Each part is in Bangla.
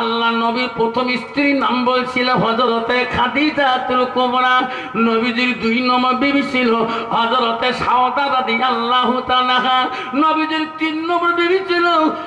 আল্লাহ নবীর প্রথম স্ত্রীর নাম বলছিল হজরতে খাদিজা তুল কোমরা। নবীজির দুই নম্বর বিবি ছিল হজরতে সাওদা রাদি আল্লাহ তালাহা নবীজির তিন নম্বর বিবি ছিল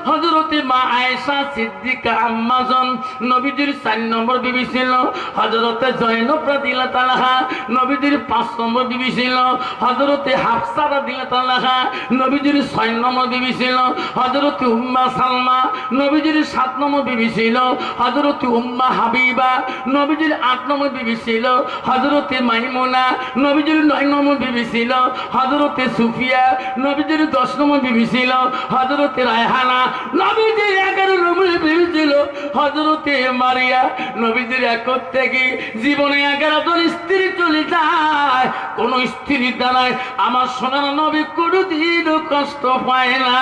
হজরতে মা আয়েশা সিদ্দিকা আম্মাজন। নবীজির চার নম্বর বিবি ছিল হজরতে জয়নব রাদিল্লা তালাহা নবীজির পাঁচ নম্বর বিবি ছিল হজরতে হাফসা রাদিল্লা তালাহা নবীজির ছয় নম্বর বিবি ছিল হজরতে উম্মা সালমা। নবীজির সাত নম্বর বিবি ছিল হজরতে উম্মা হাবিবা, নবীজির আট নম্বর বিবি ছিল হজরতে মাইমুনা, নবীজির নয় নম্বর বিবি ছিল হজরতে সুফিয়া, নবীজির দশ নম্বর বিবি ছিল হজরতে রায়হানা, নবীজির এগারো নম্বর বিবি ছিল হজরতে মারিয়া। নবীজির একর থেকে জীবনে এগারো জন স্ত্রী চলে যায়। কোন স্ত্রীর দ্বারায় আমার সোনার নবী কোনোদিনও কষ্ট পায় না।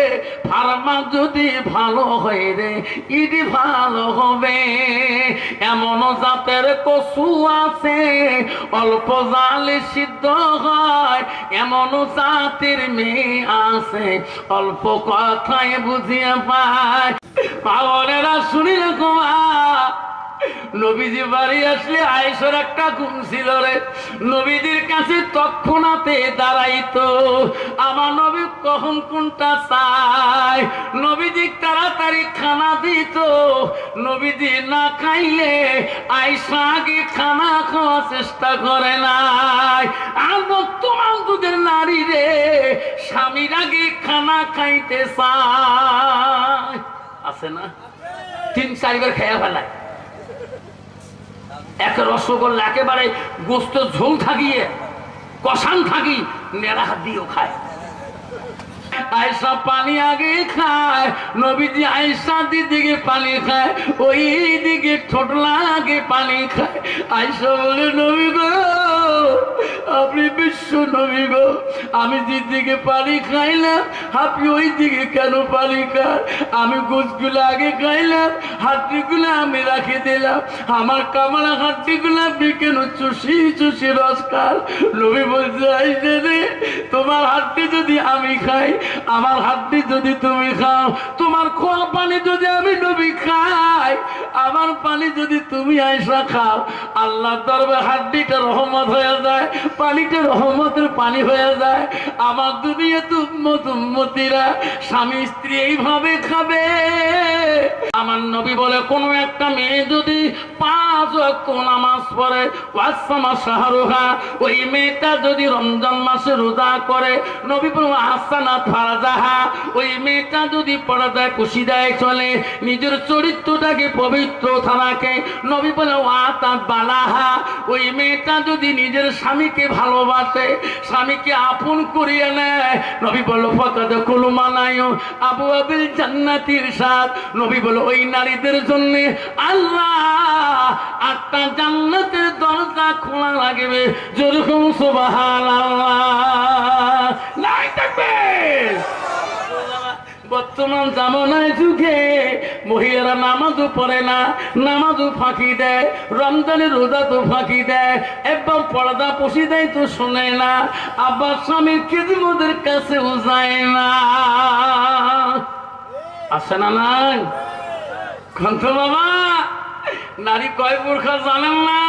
ফার্মা যদি ভালো হয় রে ইডি ভালো হবে। এমন জাতের কচু আছে, অল্প জালে সিদ্ধ হয়। এমন জাতের মেয়ে আছে, অল্প কথায় বুঝিয়ে পায়। পাওয়ারেরা শুনিল কুমা নবীজি বাড়ি আসলে আয়েশার একটা গুণ ছিল রে। নবীজির কাছে তৎক্ষণাতে দাঁড়াইতো। আমার নবী কখন কোনটা চায়? নবীজি তাড়াতাড়ি খানা দিত। নবীজি না খাইলে আয়েশা আগে খানা খাওয়ার চেষ্টা করে নাই। আর বর্তমান দুধের নারী রে, স্বামীর আগে খানা খাইতে চায়। আছে না? তিন, চারবার খেয়া ফেলায়। এক রসগোল্লা একেবারে গোস্ত ঝোল থাকিয়ে কষান থাকি নেড়া হাত দিয়েও খায়। আয়সা পানি আগে খায়, নবীজি আয়সা দিদিকে পানি খায়, ওই দিকে ঠোঁটলা আগে পানি খায়। আয়সা বলে, নবী গো, আপনি বিশ্ব নবী গো, আমি দিদিকে পানি খাইলাম, আপনি ওই দিকে কেন পানি খান? আমি গোসগুলো আগে খাইলাম হাড্ডিগুলো আমি রাখে দিলাম, আমার কামড়া হাড্ডিগুলো আপনি কেন চুষি চুষি রস নবী বলছে, আইসে রে তোমার হাড্ডি যদি আমি খাই আমার হাড্ডি যদি তুমি খাও, তোমার খোয়া পানি যদি আমি নবী খাই, আমার পানি যদি তুমি আইসা খাও আল্লাহ দরবে হাড্ডিটা রহমত হয়ে যায়, পানিটা রহমতের পানি হয়ে যায়। আমার দুনিয়া তুম্মত উম্মতিরা স্বামী স্ত্রী এইভাবে খাবে। আমার নবী বলে, কোনো একটা মেয়ে যদি পাঁচ ওয়াক্ত নামাজ পড়ে ওয়াসমা শাহরুহা, ওই মেয়েটা যদি রমজান মাসে রোজা করে, নবী বলে হাসানাত ফারাজাহা ওই মেয়েটা যদি পর্দায় খুশি দেয় চলে, নিজের চরিত্রটাকে পবিত্র থানাকে। নবী বলে ওয়াতা বালাহা। ওই মেয়েটা যদি নিজের স্বামীকে ভালোবাসে, স্বামীকে আপন করিয়ে নেয়, নবী বলো, ফকাদ কুলু মানায় আবু আবিল জান্নাতির সাথ নবী বলো, ওই নারীদের জন্য আল্লাহ আটটা জান্নাতের দরজা খোলা লাগবে। যেরকম সুবাহান আল্লাহ নাই থাকবে। বর্তমান জামানায় যুগে মহিলারা নামাজও পড়ে না নামাজও ফাঁকি দেয় রমজানের রোজা তো ফাঁকি দেয় এবং পর্দা পুষি দেয় তো শোনে না, আবার স্বামীর খেদমদের কাছেও যায় না। আসে না নাই? কন্ত বাবা, নারী কয় প্রকার জানেন না?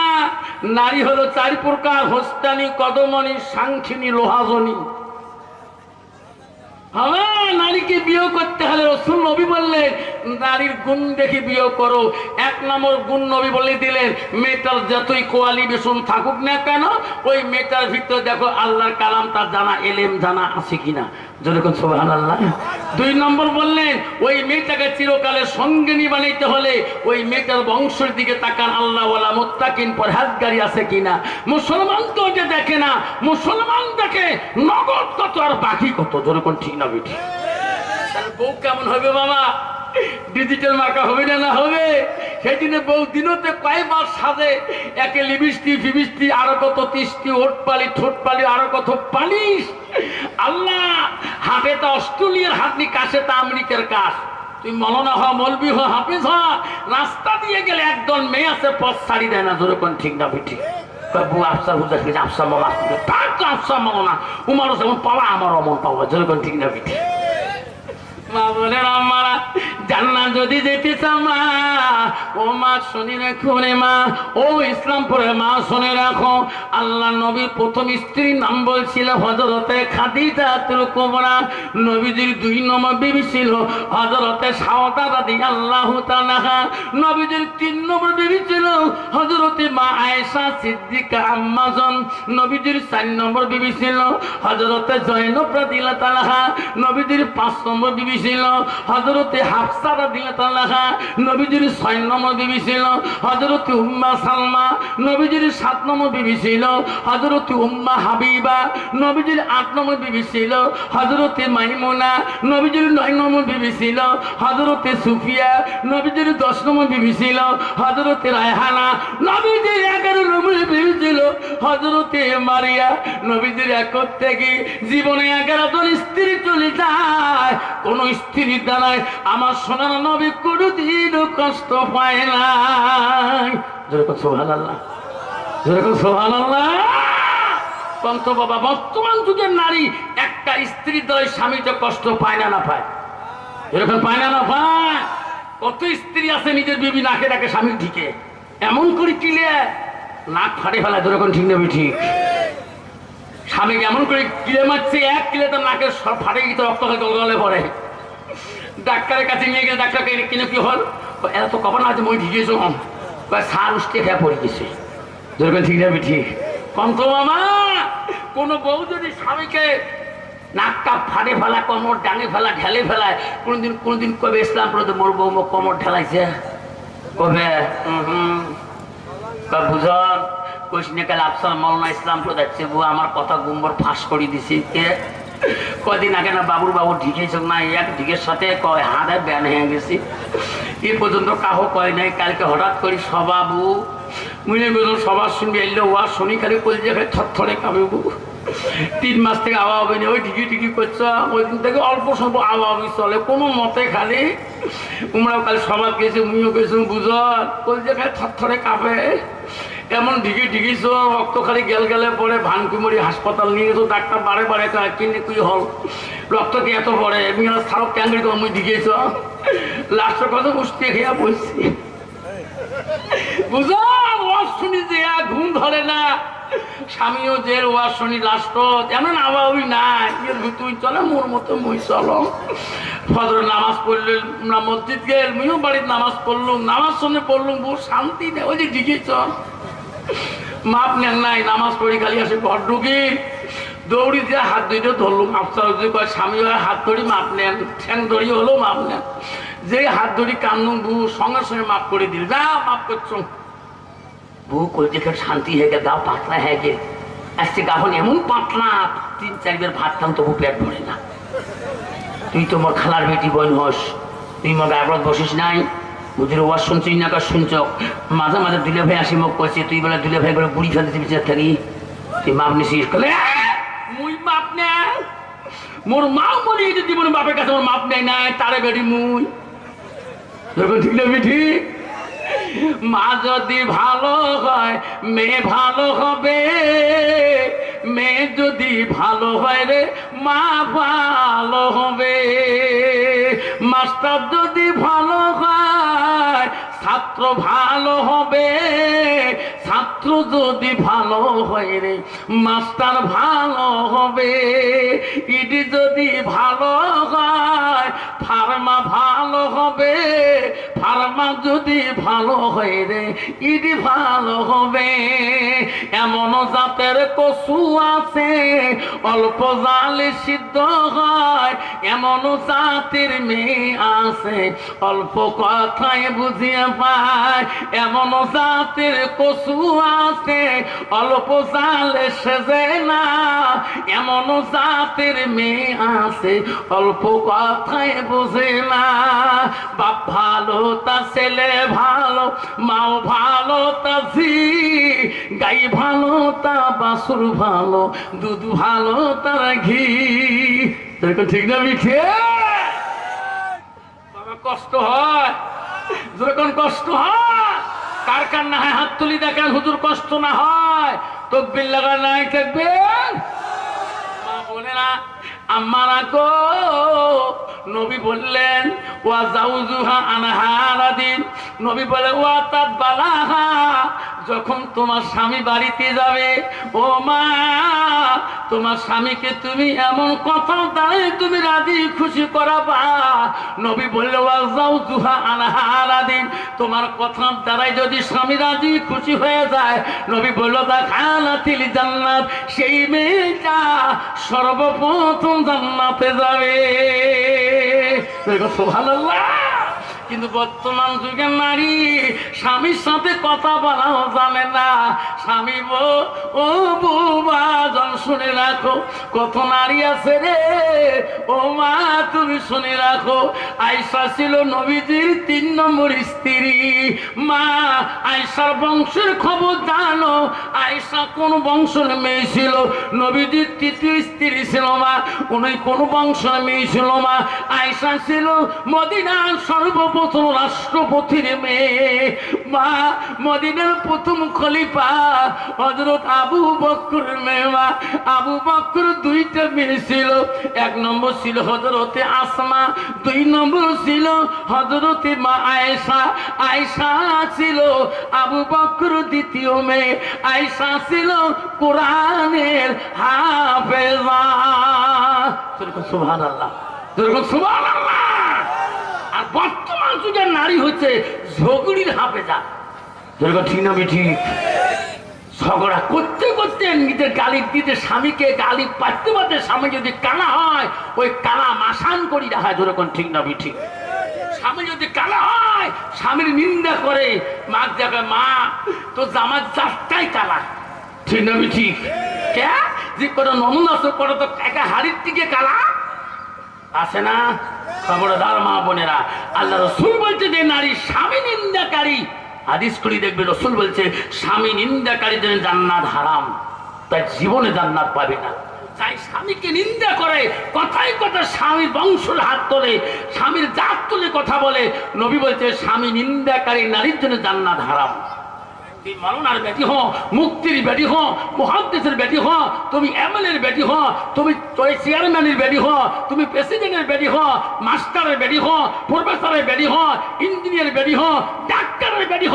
নারী হলো চার প্রকার হোস্তানি, কদমনি, সাংখিনী, লোহাজনী। হ্যাঁ নারীকে বিয়ে করতে হলে রসুল নবী বললেন, নারীর গুণ দেখে বিয়ে করো। এক নম্বর গুণ নবী বলে দিলেন, মেয়েটার যতই কোয়ালিফিকেশন থাকুক না কেন, ওই মেয়েটার ভিতরে দেখো আল্লাহর কালাম, তার জানা এলেম, জানা আছে কিনা। যেরকম সোহান আল্লাহ দুই নম্বর বললেন, ওই মেয়েটাকে চিরকালের সঙ্গিনী বানাইতে হলে ওই মেয়েটার বংশের দিকে তাকান, আল্লাহওয়ালা মোত্তাকিন, পরহাজগারি আছে কিনা। মুসলমান তো যে দেখে না, মুসলমান দেখে নগদ কত আর বাকি কত? যেরকম ঠিক না বেঠি তাহলে বউ কেমন হবে বাবা ডিজিটাল মার্কা হবে না না হবে? সেই দিনে বউ দিনতে কয়বার সাজে? একে লিবিষ্টি ফিবিষ্টি আরও কত তিষ্টি, ওট পালি, ঠোঁট পালি, আরও কত পালিশ। আল্লাহ হাটে তো অস্ট্রেলিয়ার হাটনি কাছে তা আমেরিকার কাশ তুই মলনা হ মলবি হ হাফিজ হ রাস্তা দিয়ে গেলে একদল মেয়ে আছে, পথ ছাড়ি দেয় না যেরকম ঠিক না ঠিক। বাবু আফসার বুঝা গেছে আফসার মামা? তার তো আফসার মামা উমারও যেমন পাওয়া আমার অমন পাওয়া ধরে কোন ঠিক না ঠিক। মা বলে আমারা জান্নাত যদি যেতে ও মা, শুনি রাখো রে মা। ও ইসলামপুরের মা, শুনে রাখো। আল্লাহ নবীর প্রথম স্ত্রীর নাম বলছিল হজরতে খাদিজা তুল কোমরা নবীজির দুই নম্বর বিবি ছিল হজরতে সাওতা দাদি আল্লাহ তালাহা নবীজির তিন নম্বর বিবি ছিল হজরতে মা আয়েশা সিদ্দিকা আম্মাজন। নবীজির চার নম্বর বিবি ছিল হজরতে জৈনব রাদিল্লাহ তালাহা নবীজির পাঁচ নম্বর বিবি ছিল হজরতে হাফসা রাদিল্লাহ তালাহা নবীজির ছয় নম্বর বিবি ছিল হজরতে উম্মা সালমা, নবীজির সাত নম্বর বিবি ছিল হজরতে উম্মা হাবিবা, নবীজির আট নম্বর বিবি ছিল হজরতে মাইমুনা, নবীজির নয় নম্বর বিবি ছিল হজরতে সুফিয়া, নবীজির দশ নম্বর বিবি ছিল হজরতে রায়হানা, নবীজির এগারো নম্বর বিবি ছিল হজরতে মারিয়া, নবীজির একর থেকে জীবনে এগারো জন স্ত্রী চলে যায়। কোন স্ত্রীর দ্বারায় আমার সোনার নবী কোনোদিনও কষ্ট পায় বর্তমান যুগের নারী একটা স্ত্রীর দ্বারা স্বামীটা কষ্ট পায় না না পায়? এরকম পায় না না পায়? কত স্ত্রী আছে, নিজের বিবি নাকে ডাকে স্বামী ঢিকে? এমন করে কিলে নাক ফাটে ফেলায় যেরকম ঠিক নেবে ঠিক। স্বামী এমন করে কিলে মারছে, এক কিলে তার নাকের ফাটে গিয়ে রক্ত হয়ে গলগলে পড়ে। ডাক্তারের কাছে নিয়ে গেলে ডাক্তার কিনে কি হল? এরা তো কখন আছে মই ঢিকেছ সার উঠতে খেয়ে পড়ে গেছে। যেরকম ঠিক যাবে ঠিক। কম তো মামা, কোনো বউ যদি স্বামীকে নাকটা ফাটে ফেলা কোমর ডাঙে ফেলা ঢেলে ফেলায়, কোনোদিন কোনোদিন কবে ইসলাম প্রতি মোর বউ মোর কোমর ঢেলাইছে? কবে? হুম বুঝন কইসনে কাল আফসার মৌলানা ইসলাম প্রদাচ্ছে আমার কথা গুম্বর ফাঁস করে দিছি। কে? কদিন আগে না বাবুর বাবু ঢিকেছ না এক ঢিকের সাথে কয় হাতে ব্যান হয়ে গেছি। এ পর্যন্ত কাহো কয় নাই, কালকে হঠাৎ করি সবাবু মুনে বেরো সবার শুনবি এলো ওয়া শুনি খালি কলজে খালি থরথরে কামে বউ তিন মাস থেকে আওয়া হবে না, ওই ঢিকি ঢিকি করছ, ওই দিন থেকে অল্প স্বল্প আওয়া হবে চলে, কোনো মতে খালি। তোমরাও কাল সবার গেছে মুইও গেছো, বুঝল? কলজে খালি থরথরে কাঁপে। এমন ঢিকি ঢিকিছ রক্ত খালি গেল গেলে পরে ভানকুমরি হাসপাতাল নিয়ে তো ডাক্তার বারে বারে কিনে কুই হল? রক্ত কি এত পড়ে? এমনি সারক ক্যাঙ্গি মুই ঢিকেছ লাস্টের কথা বুঝতে খেয়া বলছি বুঝো, ওয়াজ শুনি যে ঘুম ধরে না। স্বামীও জেল ওয়াজ শুনি লাস্ট এমন আবাবি নাই। তুই চলে, মোর মতো মুই চলো ফজর নামাজ পড়লে মসজিদ গেল মুইও বাড়ির নামাজ পড়লুম, নামাজ শুনে পড়লুম বহু শান্তি নেই। যে ঢিকে চল। মাপ নেন নাই, নামাজ পড়ি, খালি আসে ঘর ঢুকি। দৌড়ি দিয়ে হাত দুইটা ধরলুম, আফসার যদি কয়, স্বামী হাত ধরি মাপ নেন, ঠ্যাং ধরি হলেও মাপ নেন। যে হাত ধরি কান্দুম, বউ সঙ্গে সঙ্গে মাপ করে দিল, যা, মাপ করছ। বউ কই দেখে শান্তি হয়ে গেল গাও পাতলা হয়ে গেল আজকে গাহন এমন পাতলা, তিন চারবার ভাত খান, তবু পেট ভরে না। তুই তো মোর খালার বেটি বোন হস, তুই মোর গায়ে বসিস নাই। বুঝির, ওয়াজ শুনছিস না কার শুনছ? মাঝে মাঝে দুলে ভাই আসি, মোক কইছে, তুই বলে দুলে ভাই করে বুড়ি ফেলতে বিচার থাকি? তুই মাপ নিছিস? কলে মুই মাপ নে মোর মাও বলি যে জীবনে বাপের কাছে মোর মাপ নেই, নাই, তারে বেটি মুই। যখন ঠিক না ঠিক মা যদি ভালো হয়, মেয়ে ভালো হবে। মেয়ে যদি ভালো হয় রে, মা ভালো হবে। মাস্টার যদি ভালো হয় ছাত্র ভালো হবে। ছাত্র যদি ভালো হয় রে, মাস্টার ভালো হবে। ইডি যদি ভালো হয়, ফার্মা ভালো হবে। ফার্মা যদি ভালো হয় রে ইডি ভালো হবে। এমন জাতের কচু আছে, অল্প জালে সিদ্ধ হয়। এমন জাতের মেয়ে আছে, অল্প কথায় বুঝিয়ে পায়। এমন জাতের কচু আছে অল্প জালে সেজে না, এমন জাতের মেয়ে আছে, অল্প কথায় বোঝে না। বাপ ভালো তা ছেলে ভালো, মাও ভালো তা ঝি, গাই ভালো তা বাসুর ভালো, দুধ ভালো তার ঘি। এরকম ঠিক না, মিঠে? কষ্ট হয়। যখন কষ্ট হয় কার কার না হয় হাত তুলি দেখেন, হুজুর কষ্ট না হয়। তকবির লাগা নাই থাকবেন মা বোনেরা আমারা গো। নবী বললেন, ওয়া জাউজুহা আনহারা দিন নবী বলে, ওয়া তাত বালাহা যখন তোমার স্বামী বাড়িতে যাবে, ও মা, তোমার স্বামীকে তুমি এমন কথা দাঁড়িয়ে তুমি রাজি, খুশি করাবা। নবী বললে ওয়া জাউজুহা আনহারা দিন। তোমার কথার দ্বারাই যদি স্বামী রাজি, খুশি হয়ে যায়, নবী বলল খানাতিল জান্নাত, সেই মেয়েটা সর্বপ্রথম জান্নাতে যাবে। সুবহানাল্লাহ। কিন্তু বর্তমান যুগে নারী স্বামীর সাথে কথা বলাও জানে না। স্বামী বো ও বৌমা জন শুনে রাখো, কত নারী আছে রে। ও মা, তুমি শুনে রাখো, আয়সা ছিল নবীজির তিন নম্বর স্ত্রী। মা, আয়সার বংশের খবর জানো, আয়সা কোন বংশের মেয়ে ছিল? নবীজির তৃতীয় স্ত্রী ছিল মা, উনি কোন বংশের মেয়ে ছিল মা? আয়সা ছিল মদিনার সর্বপ্রথম রাষ্ট্রপতির মেয়ে। মা, মদিনার প্রথম খলিফা হজরত আবু বক্কর মেয়ে মা আবু বক্কর দুইটা মেয়ে ছিল। এক নম্বর ছিল হজরতে আসমা, দুই নম্বর ছিল হজরতে মা আয়েশা। আয়েশা ছিল আবু বক্কর দ্বিতীয় মেয়ে। আয়েশা ছিল কোরআনের হাফেজা। সুবহান আল্লাহ সুবহান আল্লাহ আর বর্তমান যুগের নারী হচ্ছে ঝগড়ির হাফেজা। ঠিক না ঠিক ঝগড়া করতে করতে নিজের গালি দিতে স্বামীকে গালি পাইতে পারতে স্বামী যদি কানা হয়, ওই কানা মাসান করি রাখা যেরকম ঠিক না ঠিক। স্বামী যদি কালা হয়, স্বামীর নিন্দা করে, মার জায়গায় মা তো জামার চারটাই কালা। ঠিক না ঠিক? কে? যে কোনো নমুন করে তো একা হাড়ির দিকে কালা? আছে না? খবরদার মা বোনেরা, আল্লাহ রসুল বলছে যে, নারী স্বামী নিন্দাকারী হাদিস দেখবে, রসুল বলছে, স্বামী নিন্দাকারী যেন জান্নাত হারাম, তাই জীবনে জান্নাত পাবে না। তাই স্বামীকে নিন্দা করে কথাই কথা স্বামীর বংশের হাত তোলে, স্বামীর জাত তুলে কথা বলে। নবী বলছে, স্বামী নিন্দাকারী নারীর জন্য জান্নাত হারাম। তুই বেটি হ মুক্তির বেটি হ মহাদ্দেশের বেটি হ তুমি এমএলএর বেটি হ তুমি চেয়ারম্যানের বেটি হ তুমি প্রেসিডেন্টের বেটি হ মাস্টারের বেটি হ প্রফেসরের বেটি হ ইঞ্জিনিয়ার বেটি হ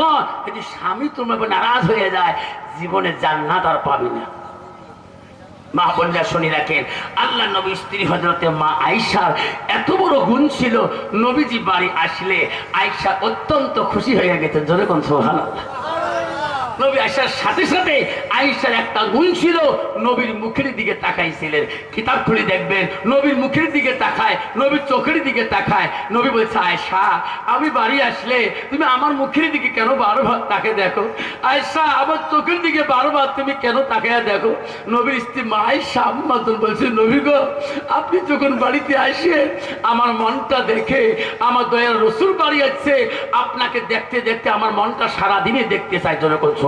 হ যদি স্বামী তোমার নারাজ হয়ে যায়, জীবনে জান্নাত আর পাবি না। মা বন্যা শুনি রাখেন, আল্লাহ নবী স্ত্রী হজরতে মা আয়সার এত বড় গুণ ছিল, নবীজি বাড়ি আসলে আয়সা অত্যন্ত খুশি হয়ে গেছে। জোরে কোন সোহান নবী আয়সার সাথে সাথে আয়সার একটা গুণ ছিল, নবীর মুখের দিকে তাকাইছিলেন। কিতাব খুলে দেখবেন, নবীর মুখের দিকে তাকায়, নবীর চোখের দিকে তাকায়। নবী বলছে আয়সা আমি বাড়ি আসলে তুমি আমার মুখের দিকে কেন বারবার তাকে দেখো? আয়সা আমার চোখের দিকে বারবার তুমি কেন তাকায় দেখো? নবীর স্ত্রী মা আয়সা আম্মাতুল বলছে, নবী গো, আপনি যখন বাড়িতে আসেন, আমার মনটা দেখে, আমার দয়ার রসুল বাড়ি আছে আপনাকে দেখতে দেখতে আমার মনটা সারাদিনে দেখতে চাই অগনবী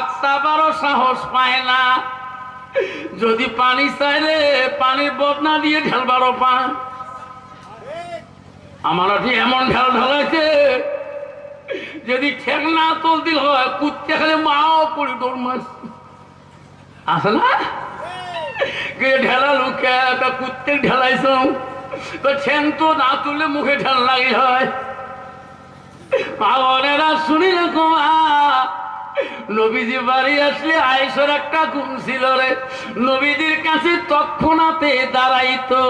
ভাত চাবারও সাহস পায় না। যদি পানি চাইলে পানির বদনা দিয়ে ঢেলবারও পায় আমার ওটি এমন ঢেল ঢেলাইছে, যদি ঠেক না তুলতে হয়, কুত্তে খেলে মাও পড়ি তোর মাছ আছে না? ঢেলা লুকে তা কুত্তে ঢেলাইছ। তো ঠেং তো না তুললে মুখে ঢেল লাগি হয়। মা বোনেরা শুনি রেখো মা নবীজি বাড়ি আসলে আয়েশার একটা গুণ ছিল রে। নবীজির কাছে তৎক্ষণাতে দাঁড়াইতো।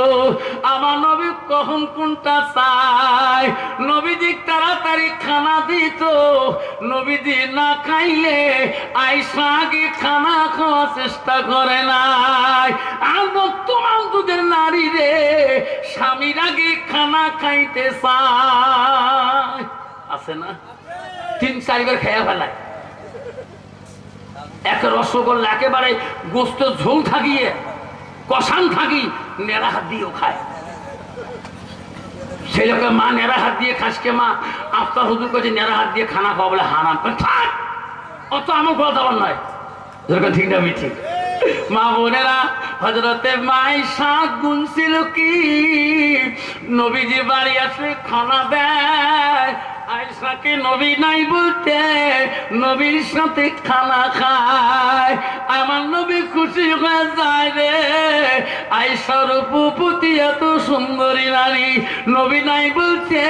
আমার নবী কখন কোনটা চায়? নবীজি তাড়াতাড়ি খানা দিত। নবীজি না খাইলে আয়েশা আগে খানা খাওয়ার চেষ্টা করে নাই। আর বর্তমান যুগের নারী রে, স্বামীর আগে খানা খাইতে চায়। আছে না? তিন চারিবার খেয়ে ফেলায়। এক রসগোল্লা একেবারে গোস্ত ঝোল থাকিয়ে, কষান থাকি, নেড়া হাত দিয়েও খায়। সেই লোকে মা, নেড়া হাত দিয়ে খাসকে মা? আফতার হুজুর করছে নেড়া হাত দিয়ে খানা খাওয়া বলে হারাম। থাক, অত আমার কথা যাবার নয়। যেরকম ঠিক না ঠিক মা বোনেরা হজরতে মাই শাক গুণ কি? নবীজি বাড়ি আসলে খানা দেয় আয়সাকে নবী নাই বলতে, নবীর সাথে খানা খায়। আমার নবী খুশি হয়ে যায় রে। আয়সার উপপতি এত সুন্দরী নারী, নবী নাই বলছে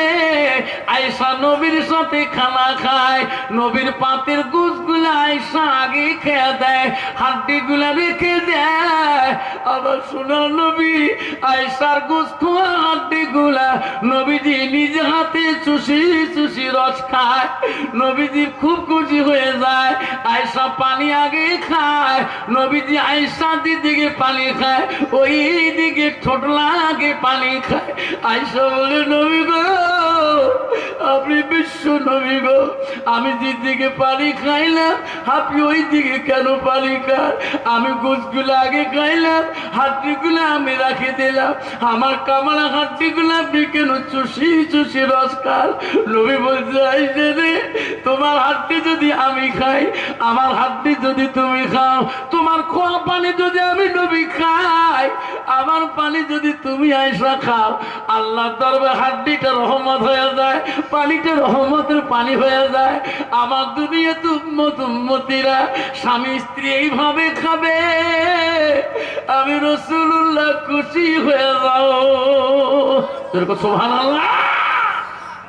আয়সা নবীর সাথে খানা খায়। নবীর পাতের গুছগুলা আয়সা আগে খেয়ে দেয় হাড্ডি গুলা রেখে দেয়। আবার শোনা নবী আয়সার গুছ খোয়া হাড্ডি গুলা নবীজি নিজ হাতে চুষি চুষি রস খায়, নবীজি খুব খুশি হয়ে যায়। আয়সা পানি আগে খায়, নবীজি আয়সা দিদিকে পানি খায়, ওই দিকে ঠোঁটলা আগে পানি খায়। আয়সা বলে, নবী গো আপনি বিশ্ব নবী গো। আমি দিদিকে পানি খাইলাম আপনি ওই দিকে কেন পানি খান? আমি গোসগুলো আগে খাইলাম হাড্ডিগুলো আমি রাখে দিলাম। আমার কামড়া হাড্ডিগুলো আপনি কেন চুষি চুষি রস খান? নবী বলতে আইসে রে, তোমার হাড্ডি যদি আমি খাই, আমার হাড্ডি যদি তুমি খাও, তোমার খোয়া পানি যদি আমি নবী খাই, আমার পানি যদি তুমি আইসা খাও আল্লাহ দরবে হাড্ডিটা রহমত হয়ে যায়। পানিটা রহমতের পানি হয়ে যায়। আমার দুনিয়া তুম্মত উম্মতিরা স্বামী, স্ত্রী এইভাবে খাবে। আমি রসুল্লাহ খুশি হয়ে যাও। আল্লাহ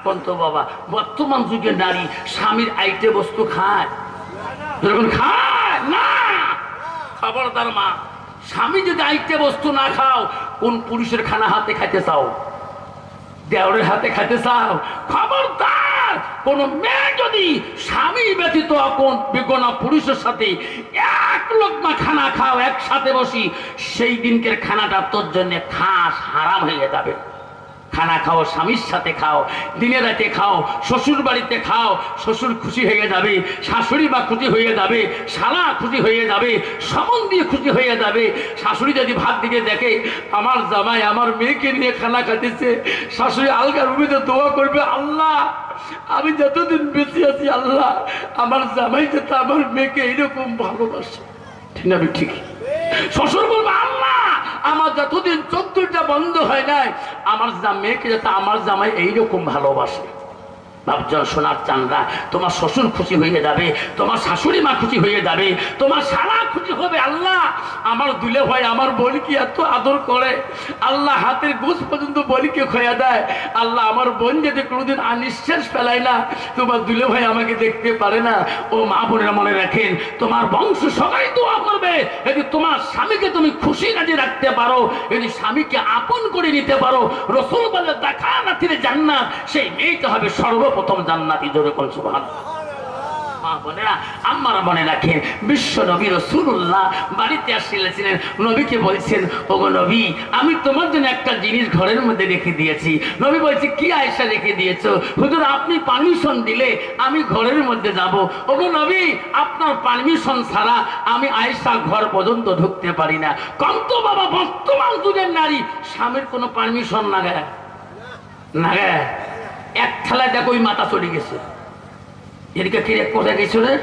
পন্ত বাবা, বর্তমান যুগে নারী স্বামীর আইটে বস্তু খায়। যেরকম খায়? না। খবরদার মা, স্বামী যদি আইটে বস্তু না খাও, কোন পুরুষের খানা হাতে খাইতে চাও? দেওরের হাতে খাইতে চাও? খবরদার, কোন মেয়ে যদি স্বামী ব্যতীত কোন বিগনা পুরুষের সাথে এক লোকমা খানা খাও, একসাথে বসি, সেই দিনকের খানাটা তোর জন্য খাস, হারাম হয়ে যাবে। খানা খাও, স্বামীর সাথে খাও, দিনে রাতে খাও, শ্বশুর বাড়িতে খাও, শ্বশুর খুশি হয়ে যাবে, শাশুড়ি বা খুশি হয়ে যাবে, শালা খুশি হয়ে যাবে সম্বন্ধী খুশি হয়ে যাবে। শাশুড়ি যদি ভাত দিকে দেখে, আমার জামাই আমার মেয়েকে নিয়ে খানা খাইতেছে, শাশুড়ি আলগা রুমিতে দোয়া করবে, আল্লাহ, আমি যতদিন বেঁচে আছি, আল্লাহ, আমার জামাই যাতে আমার মেয়েকে এইরকম ভালোবাসে। ঠিক না, ঠিক। শ্বশুর বলবে, আল্লাহ আমার যতদিন চোদ্দটা বন্ধ হয় নাই আমার মেয়েকে যাতে আমার জামাই এইরকম ভালোবাসে। ভাবজন সোনার চান্দা তোমার শ্বশুর খুশি হয়ে যাবে, তোমার শাশুড়ি মা খুশি হয়ে যাবে, তোমার সারা খুশি হবে আল্লাহ। আমার দুলে ভাই, আমার বোনকে এত আদর করে। আল্লাহ হাতের গোস পর্যন্ত বলিকে খয়া দেয়। আল্লাহ আমার বোন যদি কোনোদিন আনিশ্বাস ফেলায় না, তোমার দুলে ভাই আমাকে দেখতে পারে না। ও মা বোনেরা মনে রাখেন, তোমার বংশ সবাই দোয়া করবে। যদি তোমার স্বামীকে তুমি খুশি রাজি রাখতে পারো, যদি স্বামীকে আপন করে নিতে পারো, রসুল বলে দেখা না তিনি জান্নাত, সেই মেয়েটা হবে সর্বপ্রথম জান্নাতি জোরে কোন সুবহান। আমি ঘরের মধ্যে নবী আপনি পারমিশন দিলে আমি ঘরের মধ্যে যাব। ওগো নবী, আপনার পারমিশন ছাড়া আমি আয়সা ঘর পর্যন্ত ঢুকতে পারি না। কম তো বাবা, বর্তমান যুগের নারী, স্বামীর কোনো পারমিশন না গায় না গায় এক খেলায় দেখো ওই মাথা চলে গেছে। এদিকে কিরে কোথায় গেছো রে?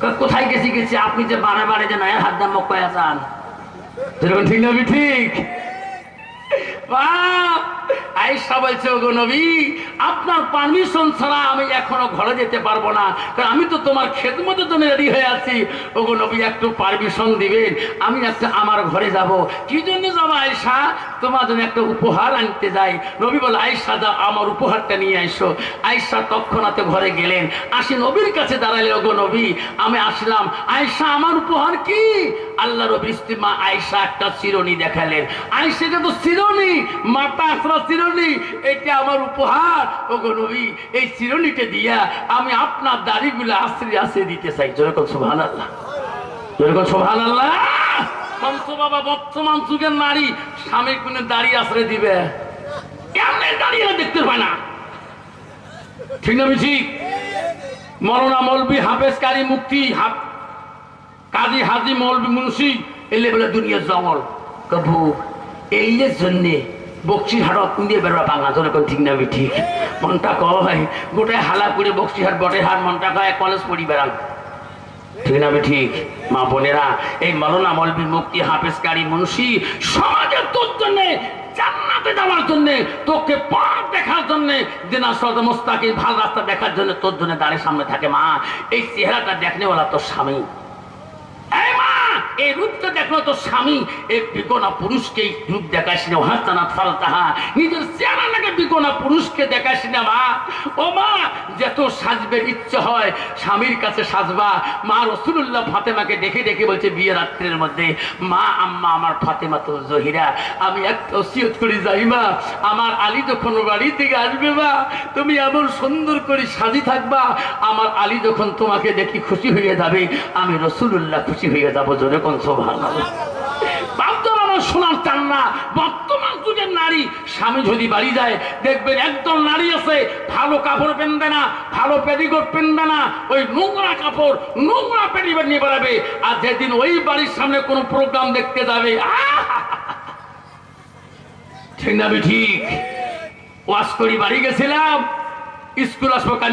কয়, কোথায় গেছি গেছি? আপনি যে বারে বারে যে নয় হাত দাম মক্কায় চান যেরকম ঠিক না ঠিক? বাপ, আয়েশা বলছে, ওগো নবী, আপনার পারমিশন ছাড়া আমি এখনও ঘরে যেতে পারব না। কারণ আমি তো তোমার জন্য রেডি হয়ে আছি। ওগো নবী, একটু পারমিশন দিবেন, আমি একটা আমার ঘরে যাব। কি জন্য যাব তোমার জন্য একটা উপহার আনতে যাই। নবী বলে যা আমার উপহারটা নিয়ে আইসো আয়েশা তৎক্ষণাতে ঘরে গেলেন। আসি নবীর কাছে দাঁড়ালে ওগো নবী, আমি আসলাম। আয়েশা, আমার উপহার কি? আল্লাহ স্ত্রী মা আয়েশা একটা চিরনি দেখালেন। এটা তো চিরনি আসরা চিরনি এটা আমার উপহার। ওগো নবী, এই চিরনিটা দিয়া আমি আপনার দাড়িগুলো আশ্রে আশ্রে দিতে চাই। যেরকম সুভান আল্লাহ যেরকম সুভান আল্লাহ বাবা, বর্তমান যুগের নারী, স্বামীর দাড়ি দিবে। দেখতে পায় না? ঠিক না মরনা মলবি, হাফেজ কারি মুক্তি, হাফ কাজী হাজি মলবি মুন্সি, এলে বলে দুনিয়ার জমল কবু এলের জন্যে বক্সি হাট দিয়ে বেরোবা বাংলা তোর এখন ঠিক না ঠিক। মনটা কয় গোটায় হালা করে বক্সি হাট বটে হাট মনটা কয় কলেজ পড়ি বেড়াল ঠিক না ঠিক? মা বোনেরা, এই মরনা মলবি মুক্তি, হাফেজ কারি মুন্সি, সমাজের তোর জন্যে, জান্নাতে যাওয়ার জন্যে, তোকে পথ দেখার জন্য দিনা সদ মোস্তাকে ভালো রাস্তা দেখার জন্য তোর জন্য দাঁড়িয়ে সামনে থাকে মা। এই চেহারাটা দেখনে ওরা তোর স্বামী। এই রূপটা দেখল তোর স্বামী। এই পুরুষকে রূপ না নিজের পুরুষকে না, মা। ও মা, যত সাজবের ইচ্ছে হয়, স্বামীর কাছে সাজবা। মা রসুল্লাহ ফাতেমাকে দেখে দেখে বলছে বিয়ে রাত্রের মধ্যে, মা, আম্মা, আমার ফাতেমা তো জহিরা। আমি ওসিয়ত করি যাই, মা। আমার আলী যখন বাড়ি থেকে আসবে, মা, তুমি এমন সুন্দর করে সাজি থাকবা। আমার আলী যখন তোমাকে দেখি খুশি হয়ে যাবে, আমি রসুল্লাহ খুশি হয়ে যাব শোনার চান না বর্তমান যুগের নারী, স্বামী যদি বাড়ি যায়, দেখবেন নারী আছে, ভালো কাপড় পেনবে না, ভালো পেনবে না, ওই নোংরা কাপড়, নোংরা নিয়ে বেড়াবে, আর যেদিন ওই বাড়ির সামনে কোনো প্রোগ্রাম দেখতে যাবে! ঠিক না ঠিক ওয়াশ করি, বাড়ি গেছিলাম, স্কুল আসব